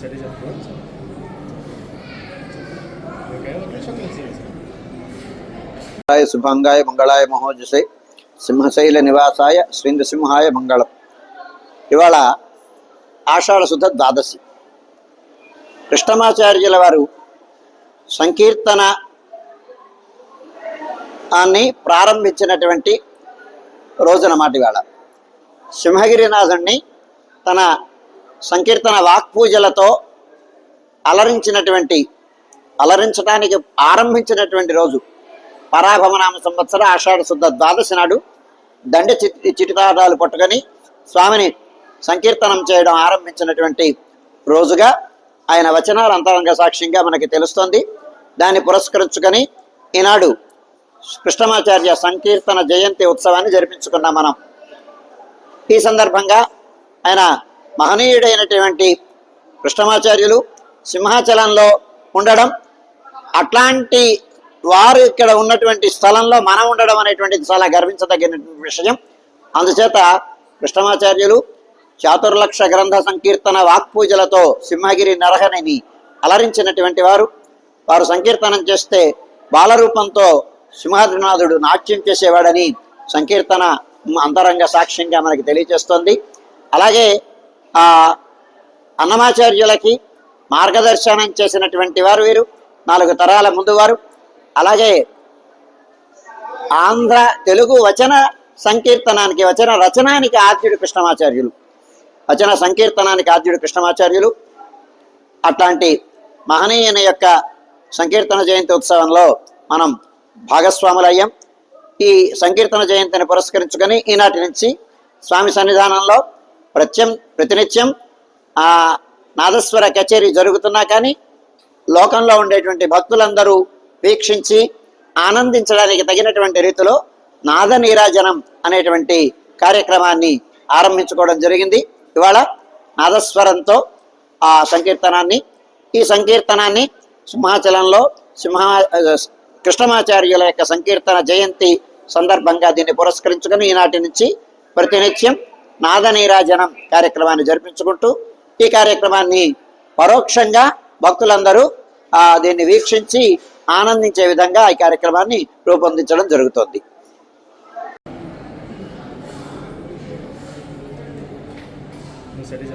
సరే చెప్పుకోవచ్చు okay okay రాయ శుభంగాయ మంగళాయ మహోజసే. సింహశైల నివాసాయ శ్రీ నృసింహాయ మంగళం. ఇవాళ ఆషాఢ శుద్ధ ద్వాదశి. కృష్ణమాచార్యుల వారు సంకీర్తన అని ప్రారంభించినటువంటి రోజునమాట ఇవాళ. సింహగిరినాథుణ్ణి తన సంకీర్తన వాక్పూజలతో అలరించినటువంటి అలరించడానికి ఆరంభించినటువంటి రోజు. పరాభవనామ సంవత్సర ఆషాఢ శుద్ధ ద్వాదశి నాడు దండ చి- చిటితాటాలు పట్టుకొని స్వామిని సంకీర్తనం చేయడం ఆరంభించినటువంటి రోజుగా ఆయన వచనాలు అంతరంగ సాక్ష్యంగా మనకి తెలుస్తోంది. దాన్ని పురస్కరించుకొని ఈనాడు కృష్ణమాచార్య సంకీర్తన జయంతి ఉత్సవాన్ని జరిపించుకున్నాం మనం. ఈ సందర్భంగా ఆయన మహనీయుడైనటువంటి కృష్ణమాచార్యులు సింహాచలంలో ఉండడం అట్లాంటి వారు ఇక్కడ ఉన్నటువంటి స్థలంలో మనం ఉండడం అనేటువంటిది చాలా గర్వించదగిన విషయం. అందుచేత కృష్ణమాచార్యులు చాతుర్లక్ష గ్రంథ సంకీర్తన వాక్పూజలతో సింహగిరి నరహనిని అలరించినటువంటి వారు. వారు సంకీర్తనం చేస్తే బాలరూపంతో సింహాద్రినాథుడు నాట్యం చేసేవాడని సంకీర్తన అంతరంగ సాక్ష్యంగా మనకి తెలియజేస్తోంది. అలాగే అన్నమాచార్యులకి మార్గదర్శనం చేసినటువంటి వారు వీరు. నాలుగు తరాల ముందు వారు. అలాగే ఆంధ్ర తెలుగు వచన సంకీర్తనానికి వచన రచనానికి ఆద్యుడు కృష్ణమాచార్యులు. వచన సంకీర్తనానికి ఆద్యుడు కృష్ణమాచార్యులు. అట్లాంటి మహనీయుని యొక్క సంకీర్తన జయంతి ఉత్సవంలో మనం భాగస్వాములయ్యాం. ఈ సంకీర్తన జయంతిని పురస్కరించుకొని ఈనాటి నుంచి స్వామి సన్నిధానంలో ప్రత్యం ప్రతినిత్యం ఆ నాదస్వర కచేరీ జరుగుతున్నా కానీ లోకంలో ఉండేటువంటి భక్తులందరూ వీక్షించి ఆనందించడానికి తగినటువంటి రీతిలో నాద నీరాజనం అనేటువంటి కార్యక్రమాన్ని ఆరంభించుకోవడం జరిగింది. ఇవాళ నాదస్వరంతో ఆ సంకీర్తనాన్ని ఈ సంకీర్తనాన్ని సింహాచలంలో సింహ కృష్ణమాచార్యుల యొక్క సంకీర్తన జయంతి సందర్భంగా దీన్ని పురస్కరించుకొని ఈనాటి నుంచి ప్రతినిత్యం నాద నీరాజనం కార్యక్రమాన్ని జరిపించుకుంటూ ఈ కార్యక్రమాన్ని పరోక్షంగా భక్తులందరూ ఆ దీన్ని వీక్షించి ఆనందించే విధంగా ఈ కార్యక్రమాన్ని రూపొందించడం జరుగుతుంది. సరే